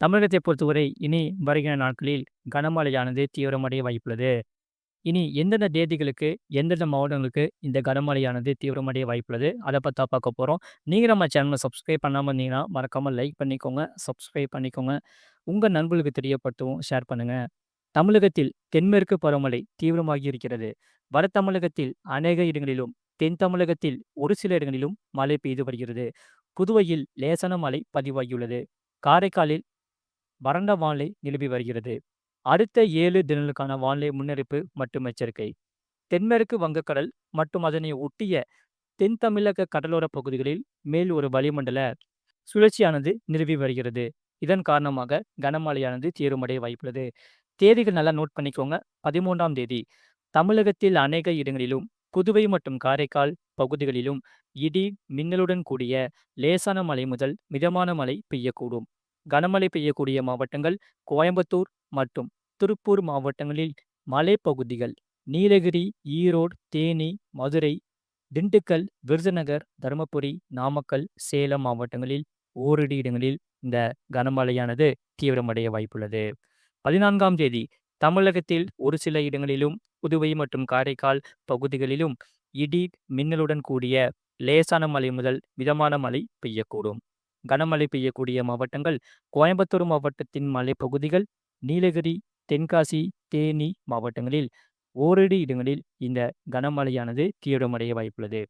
தமிழகத்தை பொறுத்தவரை இனி வருகிற நாட்களில் கனமழையானது தீவிரமடைய வாய்ப்புள்ளது. இனி எந்தெந்த தேதிகளுக்கு, எந்தெந்த மாவட்டங்களுக்கு இந்த கனமழையானது தீவிரமடைய வாய்ப்புள்ளது. அதை பத்தி பார்க்க போகிறோம் நீங்கள் நம்ம சேனலை சப்ஸ்கிரைப் பண்ணாமல் இருந்தீங்கன்னா, மறக்காமல் லைக் பண்ணிக்கோங்க, சப்ஸ்கிரைப் பண்ணிக்கோங்க. உங்கள் நண்பர்களுக்கு தெரியப்படுத்தவும் ஷேர் பண்ணுங்கள் தமிழகத்தில் தென்மேற்கு பருவமழை தீவிரமாகி இருக்கிறது. வட தமிழகத்தில் அநேக இடங்களிலும், தென் தமிழகத்தில் ஒரு சில இடங்களிலும் மழை பெய்து வருகிறது. புதுவையில் லேசான மழை பதிவாகியுள்ளது. காரைக்காலில் வறண்ட வானிலை நிலவி வருகிறது. அடுத்த ஏழு தினங்களுக்கான வானிலை முன்னறிவிப்பு மற்றும் எச்சரிக்கை. தென்மேற்கு வங்கக்கடல் மற்றும் அதனை ஒட்டிய தென் தமிழக கடலோர பகுதிகளில் மேல் ஒரு வளிமண்டல சுழற்சியானது நிலவி வருகிறது. இதன் காரணமாக கனமழையானது தீவிரமடைய வாய்ப்புள்ளது. தேதிகள் நல்லா நோட் பண்ணிக்கோங்க. 13ஆம் தேதி தமிழகத்தில் அநேக இடங்களிலும், புதுவை மற்றும் காரைக்கால் பகுதிகளிலும் இடி, மின்னலுடன் கூடிய லேசான மழை முதல் மிதமான மழை பெய்யக்கூடும். கனமழை பெய்யக்கூடிய மாவட்டங்கள் கோயம்புத்தூர் மற்றும் திருப்பூர் மாவட்டங்களில் மலைப்பகுதிகள் நீலகிரி, ஈரோடு, தேனி, மதுரை, திண்டுக்கல், விருதுநகர், தருமபுரி, நாமக்கல், சேலம் மாவட்டங்களில் ஓரிரு இடங்களில் இந்த கனமழையானது தீவிரமடைய வாய்ப்புள்ளது. 14ஆம் தேதி தமிழகத்தில் ஒரு சில இடங்களிலும், புதுவை மற்றும் காரைக்கால் பகுதிகளிலும் இடி, மின்னலுடன் கூடிய லேசான மழை முதல் மிதமான மழை பெய்யக்கூடும். கனமழை பெய்யக்கூடிய மாவட்டங்கள் கோயம்புத்தூர் மாவட்டத்தின் மலைப்பகுதிகள், நீலகிரி, தென்காசி, தேனி மாவட்டங்களில் ஓரிரு இடங்களில் இந்த கனமழையானது தீவிரமடைய வாய்ப்புள்ளது.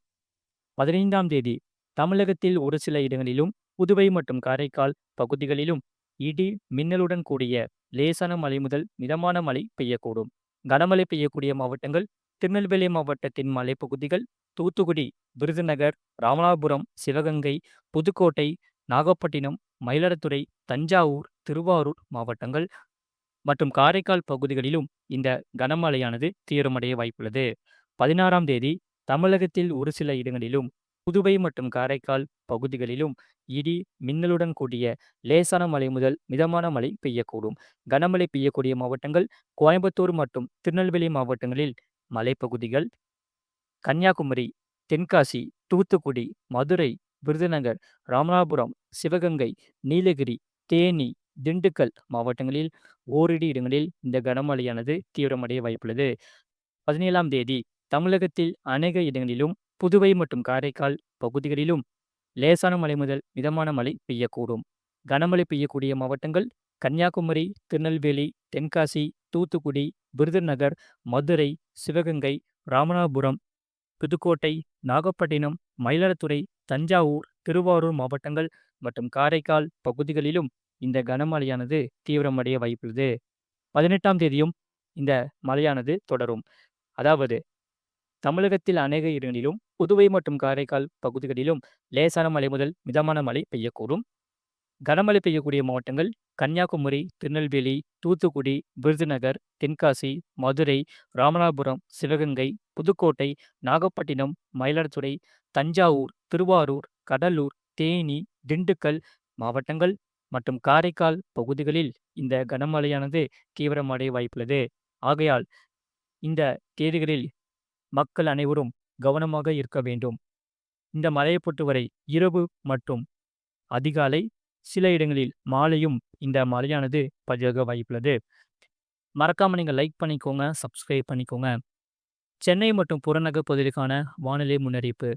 15ஆம் தேதி தமிழகத்தில் ஒரு சில இடங்களிலும், புதுவை மற்றும் காரைக்கால் பகுதிகளிலும் இடி, மின்னலுடன் கூடிய லேசான மழை முதல் மிதமான மழை பெய்யக்கூடும். கனமழை பெய்யக்கூடிய மாவட்டங்கள் திருநெல்வேலி மாவட்டத்தின் மலைப்பகுதிகள், தூத்துக்குடி, விருதுநகர், ராமநாதபுரம், சிவகங்கை, புதுக்கோட்டை, நாகப்பட்டினம், மயிலாடுதுறை, தஞ்சாவூர், திருவாரூர் மாவட்டங்கள் மற்றும் காரைக்கால் பகுதிகளிலும் இந்த கனமழையானது தீவிரமடைய வாய்ப்புள்ளது. 16ஆம் தேதி தமிழகத்தில் ஒரு சில இடங்களிலும், புதுவை மற்றும் காரைக்கால் பகுதிகளிலும் இடி, மின்னலுடன் கூடிய லேசான மழை முதல் மிதமான மழை பெய்யக்கூடும். கனமழை பெய்யக்கூடிய மாவட்டங்கள் கோயம்புத்தூர் மற்றும் திருநெல்வேலி மாவட்டங்களில் மலைப்பகுதிகள், கன்னியாகுமரி, தென்காசி, தூத்துக்குடி, மதுரை, விருதுநகர், ராமநாதபுரம், சிவகங்கை, நீலகிரி, தேனி, திண்டுக்கல் மாவட்டங்களில் ஓரிரு இடங்களில் இந்த கனமழையானது தீவிரமடைய வாய்ப்புள்ளது. 17ஆம் தேதி தமிழகத்தில் அநேக இடங்களிலும், புதுவை மற்றும் காரைக்கால் பகுதிகளிலும் லேசான மழை முதல் மிதமான மழை பெய்யக்கூடும். கனமழை பெய்யக்கூடிய மாவட்டங்கள் கன்னியாகுமரி, திருநெல்வேலி, தென்காசி, தூத்துக்குடி, விருதுநகர், மதுரை, சிவகங்கை, ராமநாதபுரம், புதுக்கோட்டை, நாகப்பட்டினம், மயிலாடுதுறை, தஞ்சாவூர், திருவாரூர் மாவட்டங்கள் மற்றும் காரைக்கால் பகுதிகளிலும் இந்த கனமழையானது தீவிரமடைய வாய்ப்புள்ளது. 18ஆம் தேதியும் இந்த மழையானது தொடரும். அதாவது தமிழகத்தில் அநேக இடங்களிலும், புதுவை மற்றும் காரைக்கால் பகுதிகளிலும் லேசான மழை முதல் மிதமான மழை பெய்யக்கூடும். கனமழை பெய்யக்கூடிய மாவட்டங்கள் கன்னியாகுமரி, திருநெல்வேலி, தூத்துக்குடி, விருதுநகர், தென்காசி, மதுரை, ராமநாதபுரம், சிவகங்கை, புதுக்கோட்டை, நாகப்பட்டினம், மயிலாடுதுறை, தஞ்சாவூர், திருவாரூர், கடலூர், தேனி, திண்டுக்கல் மாவட்டங்கள் மற்றும் காரைக்கால் பகுதிகளில் இந்த கனமழையானது தீவிரமடைய வாய்ப்புள்ளது. ஆகையால் இந்த தேதிகளில் மக்கள் அனைவரும் கவனமாக இருக்க வேண்டும். இந்த மழையை பொறுத்தவரை இரவு மற்றும் அதிகாலை, சில இடங்களில் மாலையும் இந்த மழையானது பதிவாக வாய்ப்புள்ளது. மறக்காமல் நீங்கள் லைக் பண்ணிக்கோங்க, சப்ஸ்கிரைப் பண்ணிக்கோங்க. சென்னை மற்றும் புறநகர் பகுதிகளுக்கான வானிலை முன்னறிவிப்பு.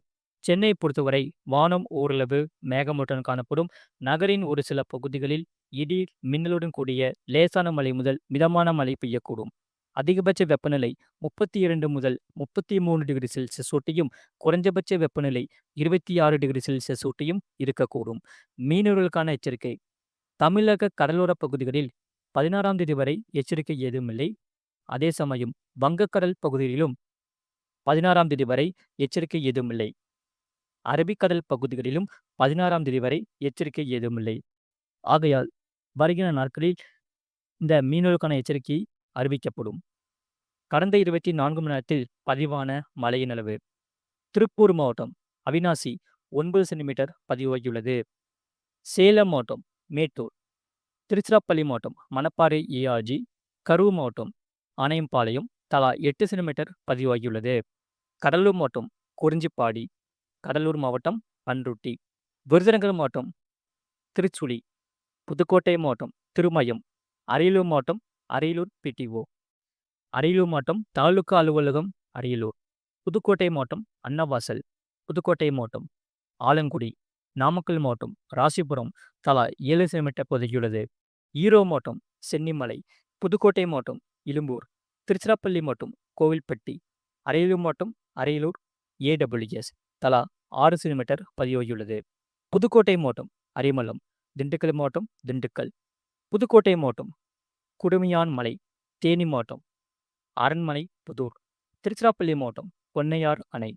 சென்னை பொறுத்தவரை வானம் ஓரளவு மேகமூட்டம் காணப்படும். நகரின் ஒரு சில பகுதிகளில் இடி, மின்னலுடன் கூடிய லேசான மழை முதல் மிதமான மழை பெய்யக்கூடும். அதிகபட்ச வெப்பநிலை 32 முதல் 33 டிகிரி செல்சியஸ் ஒட்டியும், குறைந்தபட்ச வெப்பநிலை 26 டிகிரி செல்சியஸ் ஒட்டியும் இருக்கக்கூடும். மீனவர்களுக்கான எச்சரிக்கை தமிழக கடலோர பகுதிகளில் 16ஆம் தேதி வரை எச்சரிக்கை ஏதுமில்லை. அதே சமயம் வங்கக்கடல் பகுதிகளிலும் 16ஆம் தேதி வரை எச்சரிக்கை ஏதுமில்லை. அரபிக்கடல் பகுதிகளிலும் 16ஆம் தேதி வரை எச்சரிக்கை ஏதுமில்லை. ஆகையால் வருகிற நாட்களில் இந்த மீனவர்களுக்கான எச்சரிக்கை அறிவிக்கப்படும். கடந்த 24 மணி நேரத்தில் பதிவான மழையின் அளவு திருப்பூர் மாவட்டம் அவிநாசி ஒன்பது சென்டிமீட்டர் பதிவாகியுள்ளது. சேலம் மாவட்டம் மேட்டூர், திருச்சிராப்பள்ளி மாவட்டம் மணப்பாறை ஏஆர்ஜி, கரூர் மாவட்டம் ஆனையம்பாளையம் தலா எட்டு சென்டிமீட்டர் பதிவாகியுள்ளது. கடலூர் மாவட்டம் குறிஞ்சிப்பாடி, கடலூர் மாவட்டம் பண்ருட்டி, விருதுநகர் மாவட்டம் திருச்சுழி, புதுக்கோட்டை மாவட்டம் திருமயம். அரியலூர் மாவட்டம் அரியலூர் பிடிஓ அரியலூர் மாவட்டம் தாலுகா அலுவலகம் அரியலூர். புதுக்கோட்டை மாவட்டம் அன்னவாசல். புதுக்கோட்டை மாவட்டம் ஆலங்குடி. நாமக்கல் மாவட்டம் ராசிபுரம் தலா ஏழு சென்டிமீட்டர் பதுக்கியுள்ளது ஈரோ மாவட்டம் சென்னிமலை. புதுக்கோட்டை மாவட்டம் இலும்பூர். திருச்சிராப்பள்ளி மாவட்டம் கோவில்பட்டி. அரியலூர் மாவட்டம் அரியலூர் ஏடபிள்யூஎஸ் தலா ஆறு சென்டிமீட்டர் பதிவாகியுள்ளது. புதுக்கோட்டை மாவட்டம் அரிமலம் திண்டுக்கல் மாவட்டம் திண்டுக்கல். புதுக்கோட்டை மாவட்டம் குடுமியான் மலை தேனி மாவட்டம் அரண்மனை புதூர். திருச்சிராப்பள்ளி மாவட்டம் பொன்னையார் அணை.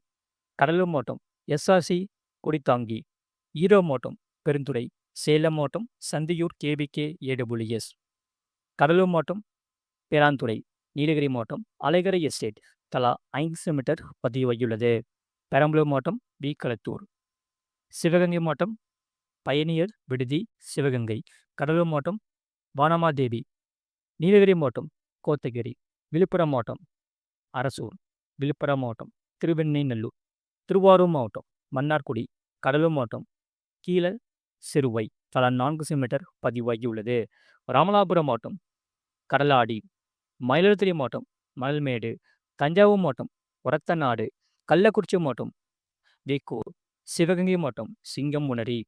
கடலூர் மாவட்டம் எஸ்ஆர்சி குடித்தாங்கி. ஈரோ மாவட்டம் பெருந்துறை. சேலம் மாவட்டம் சந்தியூர் கேபிகே ஏடபிள்யூஎஸ் கடலூர் மாவட்டம் பேராந்துறை. நீலகிரி மாவட்டம் அலைகரை எஸ்டேட். தலா ஐந்து சென்டிமீட்டர் பதிவாகியுள்ளது பெரம்பலூர் மாவட்டம் பி களத்தூர் சிவகங்கை மாவட்டம் பயணியர் விடுதி சிவகங்கை. கடலூர் மாவட்டம் வானமாதேவி. நீலகிரி மாவட்டம் கோத்தகிரி. விழுப்புரம் மாவட்டம் அரசூர் விழுப்புரம் மாவட்டம் திருவெண்ணைநல்லூர் திருவாரூர் மாவட்டம் மன்னார்குடி கடலூர் மாவட்டம் கீழ சிறுவை தலா நான்கு சென்டிமீட்டர் பதிவாகியுள்ளது. ராமநாதபுரம் மாவட்டம் கடலாடி மயிலாடுதுறை மாவட்டம் மணல்மேடு தஞ்சாவூர் மாவட்டம் ஒரத்தநாடு கள்ளக்குறிச்சி மாவட்டம் வேக்கூர் சிவகங்கை மாவட்டம் சிங்கமுனரி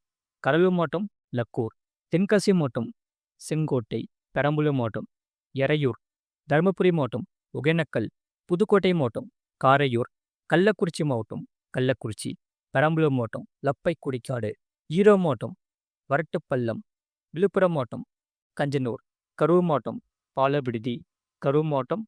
கடலூர் மாவட்டம் லக்கூர் தென்காசி மாவட்டம் செங்கோட்டை பெரம்பலூர் மாவட்டம் எறையூர் தருமபுரி மாவட்டம் ஒகேனக்கல் புதுக்கோட்டை மாவட்டம் காரையூர் கள்ளக்குறிச்சி மாவட்டம் கள்ளக்குறிச்சி பெரம்பலூர் மாவட்டம் லப்பை குடிக்காடு ஈரோ மாவட்டம் வரட்டுப்பள்ளம் விழுப்புரம் மாவட்டம் கஞ்சனூர் கரூர் மாவட்டம் பாலவிடுதி கரூர் மாவட்டம்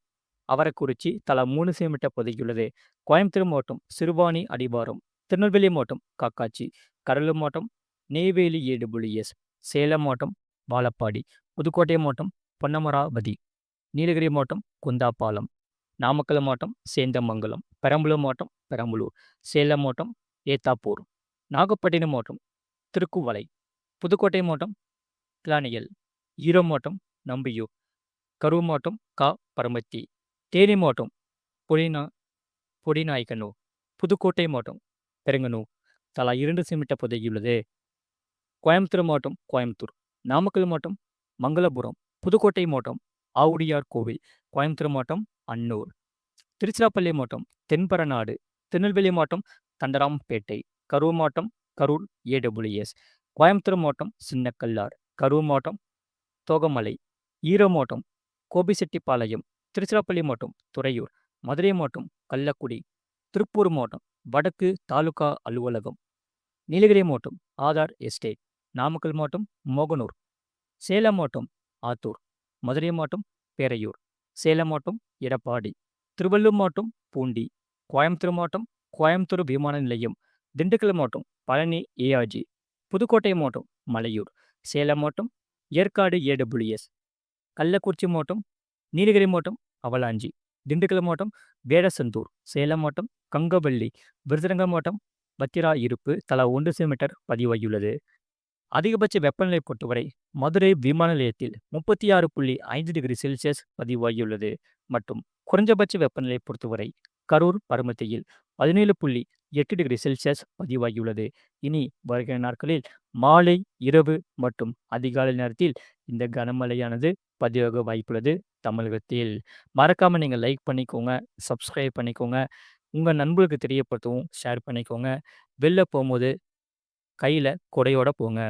அவரக்குறிச்சி தலா மூணு சென்டிமீட்டர் பதுக்கியுள்ளது கோயம்புத்தூர் மாவட்டம் சிறுவாணி அடிவாரம் திருநெல்வேலி மாவட்டம் காக்காட்சி கடலூர் மாவட்டம் நெய்வேலி ஏடுபுலிஎஸ் சேலம் மாவட்டம் வாழப்பாடி புதுக்கோட்டை மாவட்டம் பொன்னமராவதி. நீலகிரி மாவட்டம் குந்தாப்பாலம் நாமக்கல் மாவட்டம் சேந்தமங்கலம் பெரம்பலூர் மாவட்டம் பெரம்பலூர் சேலம் மாவட்டம் ஏத்தாப்பூர் நாகப்பட்டினம் மாவட்டம் திருக்குவளை புதுக்கோட்டை மாவட்டம் கிளானியல் ஈரோ மாவட்டம் நம்பியூர் கரூர் மாவட்டம் கா. பரமத்தி தேனி மாவட்டம் பொடினா பொடிநாயக்கனூர் புதுக்கோட்டை மாவட்டம் பெருங்கனூர். தலா இரண்டு சிமிட்ட பதுக்கியுள்ளது கோயம்புத்தூர் மாவட்டம் கோயம்புத்தூர் நாமக்கல் மாவட்டம் மங்களபுரம் புதுக்கோட்டை மாவட்டம் ஆவுடியார் கோவில் கோயம்புத்தூர் மாவட்டம் அன்னூர். திருச்சிராப்பள்ளி மாவட்டம் தென்பரநாடு திருநெல்வேலி மாவட்டம் தண்டராம்பேட்டை கரூர் மாவட்டம் கரூர் ஏடபிள்யூஎஸ் கோயம்புத்தூர் மாவட்டம் சின்னக்கல்லார் கரூர் மாவட்டம் தோகமலை ஈரோ மாவட்டம் கோபிசெட்டிப்பாளையம் திருச்சிராப்பள்ளி மாவட்டம் துறையூர் மதுரை மாவட்டம் கள்ளக்குடி திருப்பூர் மாவட்டம் வடக்கு தாலுகா அலுவலகம் நீலகிரி மாவட்டம் ஆதார் எஸ்டேட் நாமக்கல் மாவட்டம் மோகனூர் சேலம் மாவட்டம் ஆத்தூர். மதுரை மாவட்டம் பேரையூர் சேலம் மாவட்டம் எடப்பாடி திருவள்ளூர் மாவட்டம் பூண்டி கோயம்புத்தூர் மாவட்டம் கோயம்புத்தூர் விமான நிலையம் திண்டுக்கல் மாவட்டம் பழனி ஏஆர்ஜி புதுக்கோட்டை மாவட்டம் மலையூர் சேலம் மாவட்டம் ஏற்காடு ஏடபிள்யூஎஸ் கள்ளக்குறிச்சி மாவட்டம் நீலகிரி மாவட்டம் அவலாஞ்சி திண்டுக்கல் மாவட்டம் வேடசந்தூர் சேலம் மாவட்டம் கங்கவள்ளி விருதுநகர் மாவட்டம் பத்திரா இருப்பு தலா ஒன்று சென்டிமீட்டர் பதிவாகியுள்ளது. அதிகபட்ச வெப்பநிலை பொறுத்தவரை மதுரை விமான நிலையத்தில் முப்பத்தி ஆறு புள்ளி ஐந்து டிகிரி செல்சியஸ் பதிவாகியுள்ளது. மற்றும் குறைஞ்சபட்ச வெப்பநிலை பொறுத்தவரை கரூர் பருமத்தியில் பதினேழு புள்ளி எட்டு டிகிரி செல்சியஸ் பதிவாகியுள்ளது. இனி வருகிற நாட்களில் மாலை இரவு மற்றும் அதிகாலை நேரத்தில் இந்த கனமழையானது பதிவாக வாய்ப்புள்ளது தமிழகத்தில். மறக்காமல் நீங்கள் லைக் பண்ணிக்கோங்க சப்ஸ்கிரைப் பண்ணிக்கோங்க. உங்கள் நண்பர்களுக்கு தெரியப்படுத்தவும் ஷேர் பண்ணிக்கோங்க. வெளில போகும்போது கையில் கொடையோட போங்க.